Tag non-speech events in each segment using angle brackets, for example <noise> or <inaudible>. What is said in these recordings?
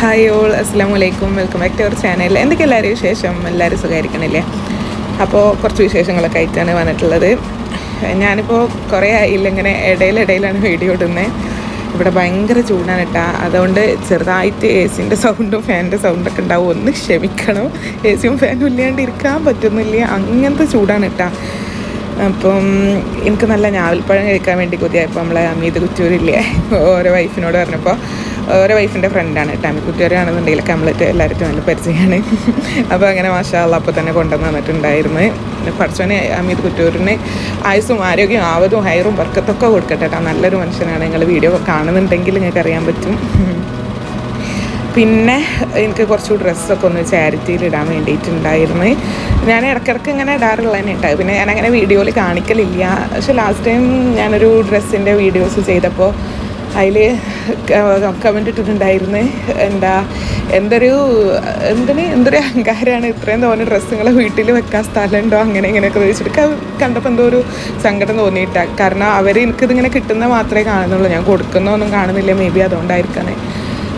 Hi all അസ്സാം വലൈക്കും welcome back to our channel എന്തൊക്കെ എല്ലാവരും വിശേഷം? എല്ലാവരും സുഖമായിരിക്കണില്ലേ? അപ്പോൾ കുറച്ച് വിശേഷങ്ങളൊക്കെ ആയിട്ടാണ് വന്നിട്ടുള്ളത്. ഞാനിപ്പോൾ കുറേ ആയില്ല ഇങ്ങനെ ഇടയിലിടയിലാണ് വീഡിയോ ഇടുന്നത് ഇവിടെ ഭയങ്കര ചൂടാണ് കേട്ടോ. അതുകൊണ്ട് ചെറുതായിട്ട് എ സിന്റെ സൗണ്ടും ഫാനിന്റെ സൗണ്ടൊക്കെ ഉണ്ടാവും. ഒന്ന് ക്ഷമിക്കണം. എ സിയും ഫാനും ഇല്ലാണ്ട് ഇരിക്കാൻ പറ്റുന്നില്ല. അങ്ങനത്തെ ചൂടാണ് കേട്ടോ. അപ്പം എനിക്ക് നല്ല ഞാവൽപ്പഴം കഴിക്കാൻ വേണ്ടി കൊതിയായപ്പോൾ നമ്മളെ അമീത് കുറ്റൂരില്ലേ? ഓരോ വൈഫിനോട് പറഞ്ഞപ്പോൾ ഓരോ വൈഫിന്റെ ഫ്രണ്ടാണ് കുറ്റൂരാണെന്നുണ്ടെങ്കിൽ കംപ്ലീറ്റ് എല്ലാവർക്കും നല്ല പരിചയമാണ് <laughs> അപ്പോൾ അങ്ങനെ മാഷാള്ള അപ്പോൾ തന്നെ കൊണ്ടുവന്ന് വന്നിട്ടുണ്ടായിരുന്നു പഠിച്ചോനെ അമിത് കുറ്റൂരിന് ആയുസും ആരോഗ്യവും ആവതും ഹയറും വർക്കത്തൊക്കെ കൊടുക്കട്ടെ കേട്ടോ നല്ലൊരു മനുഷ്യനാണ്. നിങ്ങൾ വീഡിയോ കാണുന്നുണ്ടെങ്കിൽ നിങ്ങൾക്ക് അറിയാൻ പറ്റും. <laughs> പിന്നെ എനിക്ക് കുറച്ച് ഡ്രസ്സൊക്കെ ഒന്ന് ചാരിറ്റിയിൽ ഇടാൻ വേണ്ടിയിട്ടുണ്ടായിരുന്നു. ഞാൻ ഇടയ്ക്കിടയ്ക്ക് ഇങ്ങനെ ഇടാറുള്ളതന്നെ ഉണ്ടായി പിന്നെ ഞാൻ അങ്ങനെ വീഡിയോയിൽ കാണിക്കലില്ല. പക്ഷെ ലാസ്റ്റ് ടൈം ഞാനൊരു ഡ്രസ്സിന്റെ വീഡിയോസ് ചെയ്തപ്പോൾ അതിൽ കമന്റ് ഇട്ടിട്ടുണ്ടായിരുന്നു. എന്താ എന്തൊരു എന്തിന് എന്തൊരു അഹങ്കാരമാണ് ഇത്രയും തോന്നുന്ന ഡ്രസ്സുകളെ വീട്ടിൽ വെക്കാൻ സ്ഥലമുണ്ടോ അങ്ങനെ ഇങ്ങനെയൊക്കെ ചോദിച്ചിട്ട് കണ്ടപ്പോൾ എന്തോ ഒരു സങ്കടം തോന്നിയിട്ട. കാരണം അവർ എനിക്കിതിങ്ങനെ കിട്ടുന്ന മാത്രമേ കാണുന്നുള്ളൂ. ഞാൻ കൊടുക്കുന്നൊന്നും കാണുന്നില്ല. മേ ബി അതുകൊണ്ടായിരിക്കണേ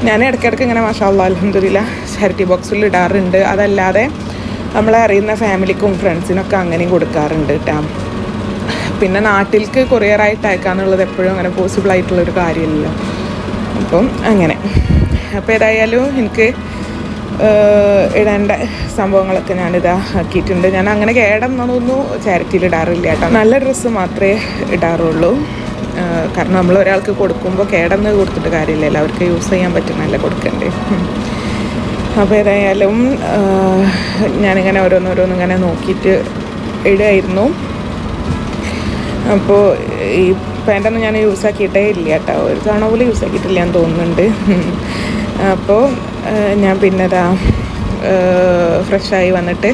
ഞാൻ ഇടയ്ക്കിടയ്ക്ക് ഇങ്ങനെ മഷാല്ല അലഹമ്മദില്ല ചാരിറ്റി ബോക്സിൽ ഇടാറുണ്ട്. അതല്ലാതെ നമ്മളെ അറിയുന്ന ഫാമിലിക്കും ഫ്രണ്ട്സിനൊക്കെ അങ്ങനെയും കൊടുക്കാറുണ്ട് കേട്ടോ പിന്നെ നാട്ടിലേക്ക് കൊറിയറായിട്ട് അയക്കാന്നുള്ളത് എപ്പോഴും അങ്ങനെ പോസിബിൾ ആയിട്ടുള്ളൊരു കാര്യമില്ല അപ്പം അങ്ങനെ. അപ്പോൾ ഏതായാലും എനിക്ക് ഇടേണ്ട സംഭവങ്ങളൊക്കെ ഞാനിതാ ആക്കിയിട്ടുണ്ട്. ഞാൻ അങ്ങനെ കേടന്നൊന്നും ചാരിറ്റിയിൽ ഇടാറില്ല കേട്ടോ. നല്ല ഡ്രസ്സ് മാത്രമേ ഇടാറുള്ളൂ. കാരണം നമ്മൾ ഒരാൾക്ക് കൊടുക്കുമ്പോൾ കേടന്ന് കൊടുത്തിട്ട് കാര്യമില്ലല്ലോ അവർക്ക് യൂസ് ചെയ്യാൻ പറ്റുന്നതല്ലേ കൊടുക്കണ്ടേ അപ്പോൾ ഏതായാലും ഞാനിങ്ങനെ ഓരോന്നോരോന്നിങ്ങനെ നോക്കിയിട്ട് ഇടുമായിരുന്നു അപ്പോൾ ഈ പാന്റൊന്നും ഞാൻ യൂസ് ആക്കിയിട്ടേ ഇല്ല കേട്ടോ. ഒരു തവണ പോലും യൂസ് ആക്കിയിട്ടില്ല എന്ന് തോന്നുന്നുണ്ട്. അപ്പോൾ ഞാൻ പിന്നെ ഇതാ ഫ്രഷായി വന്നിട്ട്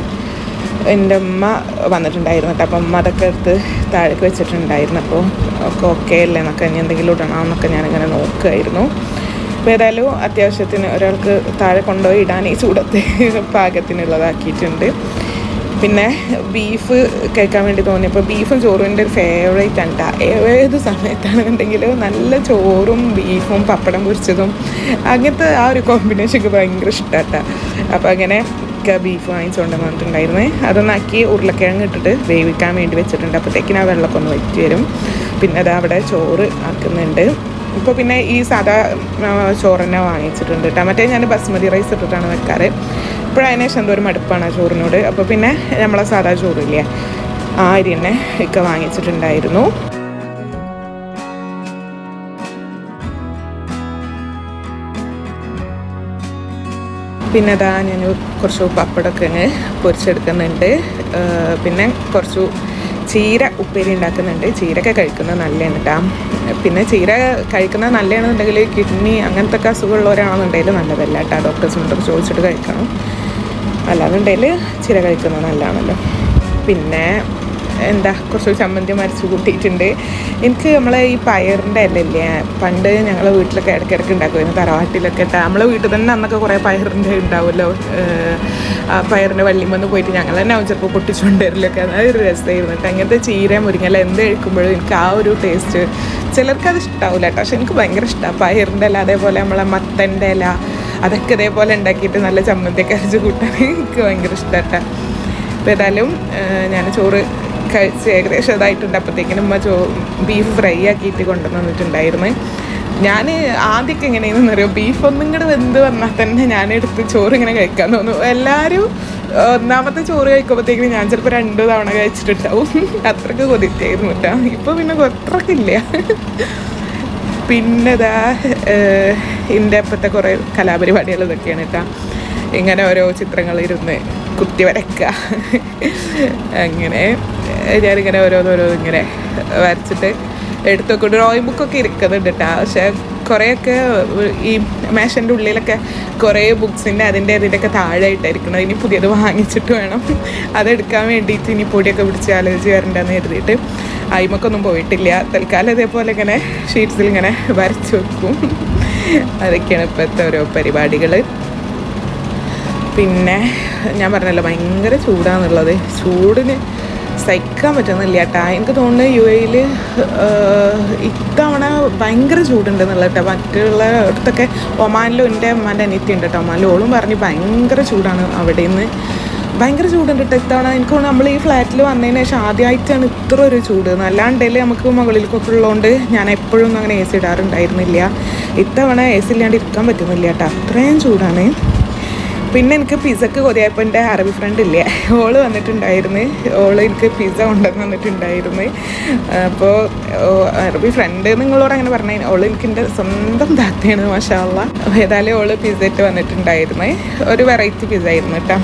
എന്റെ ഉമ്മ വന്നിട്ടുണ്ടായിരുന്നു കേട്ടോ. അപ്പം ഉമ്മ അതൊക്കെ എടുത്ത് താഴേക്ക് വെച്ചിട്ടുണ്ടായിരുന്നു. അപ്പോൾ ഒക്കെ ഓക്കെ അല്ലേ എന്നൊക്കെ ഇനി എന്തെങ്കിലും ഇടണമെന്നൊക്കെ ഞാനിങ്ങനെ നോക്കുമായിരുന്നു അപ്പോൾ ഏതായാലും അത്യാവശ്യത്തിന് ഒരാൾക്ക് താഴെ കൊണ്ടുപോയി ഇടാൻ ഈ ചൂടത്ത് <laughs> പാകത്തിനുള്ളതാക്കിയിട്ടുണ്ട്. പിന്നെ ബീഫ് കഴിക്കാൻ വേണ്ടി തോന്നി. അപ്പോൾ ബീഫും ചോറും എന്റെ ഫേവറേറ്റ് ആണ്. ഏത് സമയത്താണെന്നുണ്ടെങ്കിലും നല്ല ചോറും ബീഫും പപ്പടം പൊരിച്ചതും അങ്ങനത്തെ ആ ഒരു കോമ്പിനേഷൻ ഒക്കെ ഭയങ്കര ഇഷ്ടമാട്ടാ അപ്പോൾ അങ്ങനെ ബീഫ് വാങ്ങിച്ചുകൊണ്ട് വന്നിട്ടുണ്ടായിരുന്നേ. അതൊന്നാക്കി ഉരുളക്കിഴങ്ങ് ഇട്ടിട്ട് വേവിക്കാൻ വേണ്ടി വെച്ചിട്ടുണ്ട്. അപ്പോഴത്തേക്കിന് ആ വെള്ളമൊക്കെ ഒന്ന് വറ്റി വരും പിന്നെ അത് അവിടെ ചോറ് ആക്കുന്നുണ്ട്. ഇപ്പോൾ പിന്നെ ഈ സാധാ ചോറ് തന്നെ വാങ്ങിച്ചിട്ടുണ്ട് കേട്ടോ മറ്റേ ഞാൻ ബസ്മതി റൈസ് ഇട്ടിട്ടാണ് വെക്കാറ്. ഇപ്പോഴും അതിന് ശേഷം എന്തോ ഒരു മടുപ്പാണ് ചോറിനോട്. അപ്പോൾ പിന്നെ നമ്മളെ സാധാ ചോറില്ലേ ആ അരി തന്നെ ഒക്കെ വാങ്ങിച്ചിട്ടുണ്ടായിരുന്നു. പിന്നെ അതാ ഞാൻ കുറച്ച് പപ്പടമൊക്കെ അങ്ങ് പൊരിച്ചെടുക്കുന്നുണ്ട്. പിന്നെ കുറച്ച് ചീര ഉപ്പേരി ഉണ്ടാക്കുന്നുണ്ട്. ചീരയൊക്കെ കഴിക്കുന്നത് നല്ലതാണ് കേട്ടോ പിന്നെ ചീര കഴിക്കുന്നത് നല്ലതാണെന്നുണ്ടെങ്കിൽ കിഡ്നി അങ്ങനത്തെ ഒക്കെ അസുഖമുള്ളവരാണെന്നുണ്ടെങ്കിൽ നല്ലതല്ല കേട്ടോ ഡോക്ടേഴ്സിനോട് ചോദിച്ചിട്ട് കഴിക്കണം. അല്ലാന്നുണ്ടെങ്കിൽ ചീര കഴിക്കുന്നത് നല്ലതാണല്ലോ. പിന്നെ എന്താ കുറച്ച് ചമ്മന്തി മരച്ച് കൂട്ടിയിട്ടുണ്ട്. എനിക്ക് നമ്മളെ ഈ പയറിന്റെ അല്ലല്ലേ പണ്ട് ഞങ്ങളെ വീട്ടിലൊക്കെ ഇടയ്ക്കിടയ്ക്ക് ഉണ്ടാക്കുമായിരുന്നു തറവാട്ടിലൊക്കെ നമ്മളെ വീട്ടിൽ തന്നെ അന്നൊക്കെ കുറേ പയറിന്റെ ഉണ്ടാവുമല്ലോ പയറിന്റെ വള്ളിമന്ന് പോയിട്ട് ഞങ്ങൾ തന്നെ ചിലപ്പോൾ പൊട്ടിച്ചുകൊണ്ടുവരലൊക്കെ. അതൊരു രസമായിരുന്നു കേട്ടോ. അങ്ങനത്തെ ചീര മുരിങ്ങല എന്ത് കഴിക്കുമ്പോഴും എനിക്ക് ആ ഒരു ടേസ്റ്റ് ചിലർക്ക് അത് ഇഷ്ടാവില്ല കേട്ടോ. പക്ഷെ എനിക്ക് ഭയങ്കര ഇഷ്ടമാണ് പയറിന്റെ ഇല അതേപോലെ നമ്മളെ മത്തന്റെ ഇല അതൊക്കെ ഇതേപോലെ ഉണ്ടാക്കിയിട്ട് നല്ല ചമ്മന്തിയൊക്കെ അരച്ച് കൂട്ടാൻ എനിക്ക് ഭയങ്കര ഇഷ്ടമാട്ടാ അപ്പോൾ ഏതായാലും ഞാൻ ചോറ് കഴിച്ച് ഏകദേശം ഇതായിട്ടുണ്ട്. അപ്പോഴത്തേക്കിനും ഉമ്മ ചോ ബീഫ് ഫ്രൈ ആക്കിയിട്ട് കൊണ്ടുവന്നിട്ടുണ്ടായിരുന്നു ഞാൻ ആദ്യമൊക്കെ എങ്ങനെയാണെന്ന് അറിയോ ബീഫ് ഒന്നും കൂടെ വെന്ത് വന്നാൽ തന്നെ ഞാൻ എടുത്ത് ചോറ് ഇങ്ങനെ കഴിക്കാൻ തോന്നും. എല്ലാവരും ഒന്നാമത്തെ ചോറ് കഴിക്കുമ്പോഴത്തേക്കും ഞാൻ ചിലപ്പോൾ രണ്ട് തവണ കഴിച്ചിട്ടുണ്ടാവും. <laughs> അത്രയ്ക്ക് കൊതിക്കായിരുന്നു കേട്ടോ. ഇപ്പോൾ പിന്നെ കൊത്രക്കില്ല പിന്നെ ഇതാ എന്റെ അപ്പത്തെ കുറേ കലാപരിപാടികൾ ഇതൊക്കെയാണ് കേട്ടോ. ഇങ്ങനെ ഓരോ ചിത്രങ്ങളിരുന്ന് കുത്തി വരയ്ക്കുക അങ്ങനെ ഞാനിങ്ങനെ ഓരോന്നോരോ ഇങ്ങനെ വരച്ചിട്ട് എടുത്തൊക്കെ ഡ്രോയിങ് ബുക്കൊക്കെ ഇരിക്കുന്നുണ്ട് കേട്ടോ പക്ഷേ കുറേയൊക്കെ ഈ മേശന്റെ ഉള്ളിലൊക്കെ കുറേ ബുക്സിന്റെ അതിന്റെ അതിന്റെയൊക്കെ താഴെയായിട്ടായിരിക്കണം ഇനി പുതിയത് വാങ്ങിച്ചിട്ട് വേണം. അതെടുക്കാൻ വേണ്ടിയിട്ട് ഇനി പൊടിയൊക്കെ പിടിച്ച് ആലോചിച്ച് വരണ്ടെന്ന് കരുതിയിട്ട് അയിമക്കൊന്നും പോയിട്ടില്ല. തൽക്കാലം ഇതേപോലെ ഇങ്ങനെ ഷീറ്റ്സിൽ ഇങ്ങനെ വരച്ച് വെക്കും. അതൊക്കെയാണ് ഇപ്പോഴത്തെ ഓരോ പരിപാടികൾ പിന്നെ ഞാൻ പറഞ്ഞല്ലോ ഭയങ്കര ചൂടാണെന്നുള്ളത് ചൂടിന് സഹിക്കാൻ പറ്റുന്നില്ല കേട്ടാ. എനിക്ക് തോന്നുന്നു യു എയിൽ ഇത്തവണ ഭയങ്കര ചൂടുണ്ടെന്നുള്ള കേട്ടോ. മറ്റുള്ള അടുത്തൊക്കെ ഒമാനിലും എന്റെ അമ്മാന്റെ അനിയത്തി ഉണ്ട് കേട്ടോ ഒമാനിലും. ഓളും പറഞ്ഞ് ഭയങ്കര ചൂടാണ് അവിടെ നിന്ന് ഭയങ്കര ചൂടുണ്ട് കേട്ടോ ഇത്തവണ. എനിക്ക് തോന്നുന്നു നമ്മൾ ഈ ഫ്ലാറ്റിൽ വന്നതിന് ശേഷം ആദ്യമായിട്ടാണ് ഇത്ര ഒരു ചൂട്. അല്ലാണ്ടല്ലേ നമുക്ക് മുകളിലേക്കൊക്കെ ഉള്ളതുകൊണ്ട് ഞാൻ എപ്പോഴും അങ്ങനെ എ സി ഇടാറുണ്ടായിരുന്നില്ല. ഇത്തവണ എ സി ഇല്ലാണ്ട് ഇരിക്കാൻ പറ്റുന്നില്ല കേട്ടോ. അത്രയും ചൂടാണ്. പിന്നെ എനിക്ക് പിസക്ക് കൊതിയായപ്പോൾ എന്റെ അറബി ഫ്രണ്ട് ഇല്ലേ ഓൾ വന്നിട്ടുണ്ടായിരുന്നു. ഓൾ എനിക്ക് പിസ്സ കൊണ്ടുവന്ന് വന്നിട്ടുണ്ടായിരുന്നു അപ്പോൾ അറബി ഫ്രണ്ട് നിങ്ങളോട് അങ്ങനെ പറഞ്ഞു ഓൾ എനിക്ക് എന്റെ സ്വന്തം താത്തയാണ് മാഷാള്ള ഏതായാലും ഓൾ പിസ്സ ഇട്ട് വന്നിട്ടുണ്ടായിരുന്നു. ഒരു വെറൈറ്റി പിസ്സ ആയിരുന്നു കേട്ടോ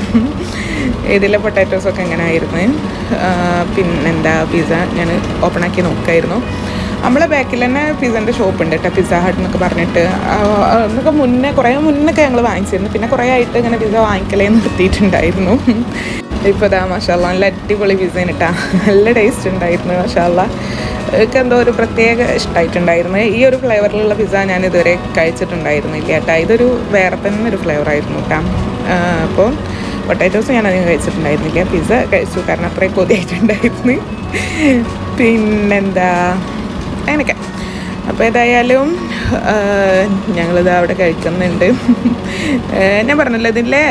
ഇതിലെ പൊട്ടാറ്റോസൊക്കെ എങ്ങനെ ആയിരുന്നു. പിന്നെന്താ പിസ്സ ഞാൻ ഓപ്പൺ ആക്കി നോക്കായിരുന്നു. നമ്മളെ ബാക്കിൽ തന്നെ പിസ്സന്റെ ഷോപ്പ് ഉണ്ട് കേട്ടോ പിസ്സ ഹട്ട് എന്നൊക്കെ പറഞ്ഞിട്ട്. എന്നൊക്കെ മുന്നേ കുറേ മുന്നൊക്കെ ഞങ്ങൾ വാങ്ങിച്ചിരുന്നു. പിന്നെ കുറേ ആയിട്ട് ഇങ്ങനെ പിസ്സ വാങ്ങിക്കലേ നിർത്തിയിട്ടുണ്ടായിരുന്നു. ഇപ്പോൾ ഇതാ മഷാല്ല നല്ല അടിപൊളി പിസ്സ കിട്ടാ നല്ല ടേസ്റ്റ് ഉണ്ടായിരുന്നു മഷാല്ല എനിക്ക് എന്തോ ഒരു പ്രത്യേക ഇഷ്ടമായിട്ടുണ്ടായിരുന്നു ഈ ഒരു ഫ്ലേവറിലുള്ള പിസ്സ ഞാൻ ഇതുവരെ കഴിച്ചിട്ടുണ്ടായിരുന്നില്ല കേട്ടോ ഇതൊരു വേറെ തന്നെ ഒരു ഫ്ലേവർ ആയിരുന്നു കേട്ടോ അപ്പോൾ പൊട്ടാറ്റോസ് ഞാൻ അധികം കഴിച്ചിട്ടുണ്ടായിരുന്നില്ല. പിസ്സ കഴിച്ചു കാരണം അത്രയും കൊതിയായിട്ടുണ്ടായിരുന്നു. പിന്നെന്താ? അങ്ങനെയൊക്കെ. അപ്പോൾ ഏതായാലും ഞങ്ങളിത് അവിടെ കഴിക്കുന്നുണ്ട്. ഞാൻ പറഞ്ഞല്ലോ ഇതിലെ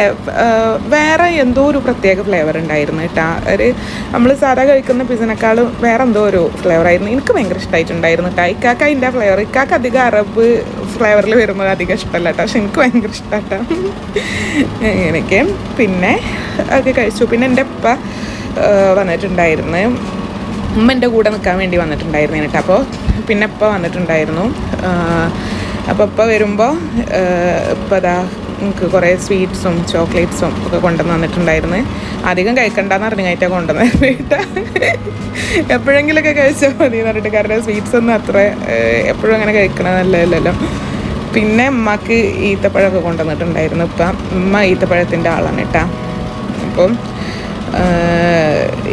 വേറെ എന്തോ ഒരു പ്രത്യേക ഫ്ലേവർ ഉണ്ടായിരുന്നു കേട്ടോ. ഒരു നമ്മൾ സാധാ കഴിക്കുന്ന പിസിനേക്കാളും വേറെ എന്തോ ഒരു ഫ്ലേവർ ആയിരുന്നു. എനിക്ക് ഭയങ്കര ഇഷ്ടമായിട്ടുണ്ടായിരുന്നു കേട്ടോ. ഇക്കാക്ക അതിന്റെ ഫ്ലേവർ ഇക്കാക്ക അധികം അറബ് ഫ്ലേവറിൽ വരുന്നത് അധികം ഇഷ്ടമല്ല കേട്ടോ. പക്ഷെ എനിക്ക് ഭയങ്കര ഇഷ്ടമാട്ടോ അങ്ങനെയൊക്കെ. പിന്നെ ഒക്കെ കഴിച്ചു. പിന്നെ എന്റെ ഉപ്പ വന്നിട്ടുണ്ടായിരുന്നു. ഉമ്മ എന്റെ കൂടെ നിൽക്കാൻ വേണ്ടി വന്നിട്ടുണ്ടായിരുന്നു കേട്ടോ. അപ്പോൾ പിന്നെ ഇപ്പം വന്നിട്ടുണ്ടായിരുന്നു. അപ്പോൾ ഇപ്പം വരുമ്പോൾ ഇപ്പം അതാ എനിക്ക് കുറേ സ്വീറ്റ്സും ചോക്ലേറ്റ്സും ഒക്കെ കൊണ്ടുവന്ന് വന്നിട്ടുണ്ടായിരുന്നു അധികം കഴിക്കണ്ടെന്ന് അറിഞ്ഞായിട്ടാണ് കൊണ്ടുവന്നത് കേട്ടോ? എപ്പോഴെങ്കിലുമൊക്കെ കഴിച്ചാൽ മതി എന്ന് പറഞ്ഞിട്ട്. കാരണം സ്വീറ്റ്സ് ഒന്നും അത്ര എപ്പോഴും അങ്ങനെ കഴിക്കണമെന്നല്ലല്ലോ പിന്നെ ഉമ്മക്ക് ഈത്തപ്പഴമൊക്കെ കൊണ്ടുവന്നിട്ടുണ്ടായിരുന്നു ഇപ്പം ഉമ്മ ഈത്തപ്പഴത്തിന്റെ ആളാണ് കേട്ടോ. അപ്പം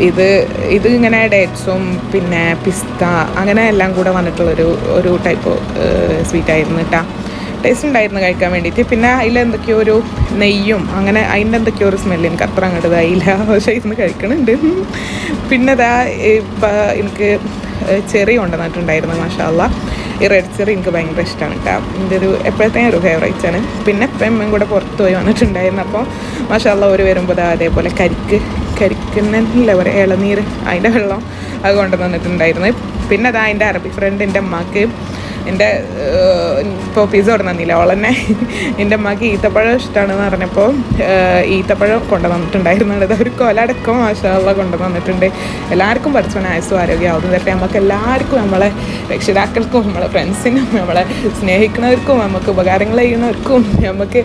ഇത് ഇത് ഇങ്ങനെ ഡേറ്റ്സും പിന്നെ പിസ്ത അങ്ങനെ എല്ലാം കൂടെ വന്നിട്ടുള്ളൊരു ഒരു ടൈപ്പ് സ്വീറ്റ് ആയിരുന്നു കേട്ടോ ടേസ്റ്റ് ഉണ്ടായിരുന്നു കഴിക്കാൻ വേണ്ടിയിട്ട്. പിന്നെ അതിൽ എന്തൊക്കെയോ ഒരു നെയ്യും അങ്ങനെ അതിന്റെ എന്തൊക്കെയോ ഒരു സ്മെല്ല് എനിക്ക് അത്ര അങ്ങോട്ട് ഇതായില്ല. പക്ഷേ ഇരുന്ന് കഴിക്കണുണ്ട്. പിന്നെ ഇതാ ഇപ്പം എനിക്ക് ചെറി കൊണ്ടുവന്നിട്ടുണ്ടായിരുന്നു മാഷാല്ല ഈ റെഡ് ചെറി എനിക്ക് ഭയങ്കര ഇഷ്ടമാണ് കേട്ടോ എന്റെ ഒരു എപ്പോഴത്തെ ഒരു ഫേവറേറ്റ്സ് ആണ്. പിന്നെ ഇപ്പം കൂടെ പുറത്ത് പോയി വന്നിട്ടുണ്ടായിരുന്നു. അപ്പോൾ മാഷാല്ല ഒരു വരുമ്പോൾ അതേപോലെ കരിക്ക് കരിക്കുന്നല്ല പറയുക ഇളനീർ അതിന്റെ വെള്ളം അത് കൊണ്ടുവന്നിട്ടുണ്ടായിരുന്നു പിന്നെ അതാ എന്റെ അറബി ഫ്രണ്ട് എന്റെ അമ്മയ്ക്ക് എന്റെ ഇപ്പോൾ പിസ്സ കൊണ്ടുവന്നില്ല ഓളെന്നെ എന്റെ അമ്മയ്ക്ക് ഈത്തപ്പഴം ഇഷ്ടമാണെന്ന് പറഞ്ഞപ്പോൾ ഈത്തപ്പഴം ഈത്തപ്പഴം കൊണ്ടുവന്നിട്ടുണ്ടായിരുന്നു അത് ഒരു കൊലടക്കം മാഷാള്ള കൊണ്ടുവന്നിട്ടുണ്ട് എല്ലാവർക്കും പഠിച്ചോണം ആയുസും ആരോഗ്യം ആവുന്നു തരട്ടെ നമുക്ക് എല്ലാവർക്കും നമ്മളെ രക്ഷിതാക്കൾക്കും നമ്മളെ ഫ്രണ്ട്സിനും നമ്മളെ സ്നേഹിക്കുന്നവർക്കും നമുക്ക് ഉപകാരങ്ങൾ ചെയ്യുന്നവർക്കും നമുക്ക്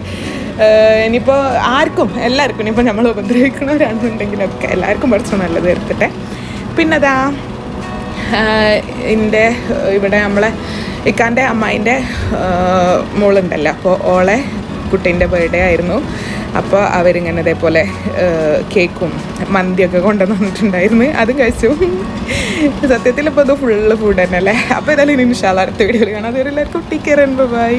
ഇനിയിപ്പോൾ ആർക്കും എല്ലാവർക്കും ഇനിയിപ്പോൾ നമ്മൾ ഉപദ്രവിക്കണവരാണെന്നുണ്ടെങ്കിലൊക്കെ എല്ലാവർക്കും കുറച്ച് നല്ലത് വരുത്തട്ടെ പിന്നെ അതാ എന്റെ ഇവിടെ നമ്മളെ ഇക്കാന്റെ അമ്മായിന്റെ മോളുണ്ടല്ലോ. അപ്പോൾ ഓളെ കുട്ടീന്റെ ബർത്ത്ഡേ ആയിരുന്നു. അപ്പോൾ അവരിങ്ങനെ ഇതേപോലെ കേക്കും മന്തിയൊക്കെ കൊണ്ടുവന്നിട്ടുണ്ടായിരുന്നു അതും കഴിച്ചു. സത്യത്തിൽ ഇപ്പോൾ ഇത് ഫുള്ള് ഫുഡ് തന്നെ അല്ലേ അപ്പോൾ ഏതായാലും ഇൻഷാല്ല അടുത്ത വീഡിയോയിൽ കാണാം. അതുവരെ എല്ലാവർക്കും ടീക്കർ ബൈ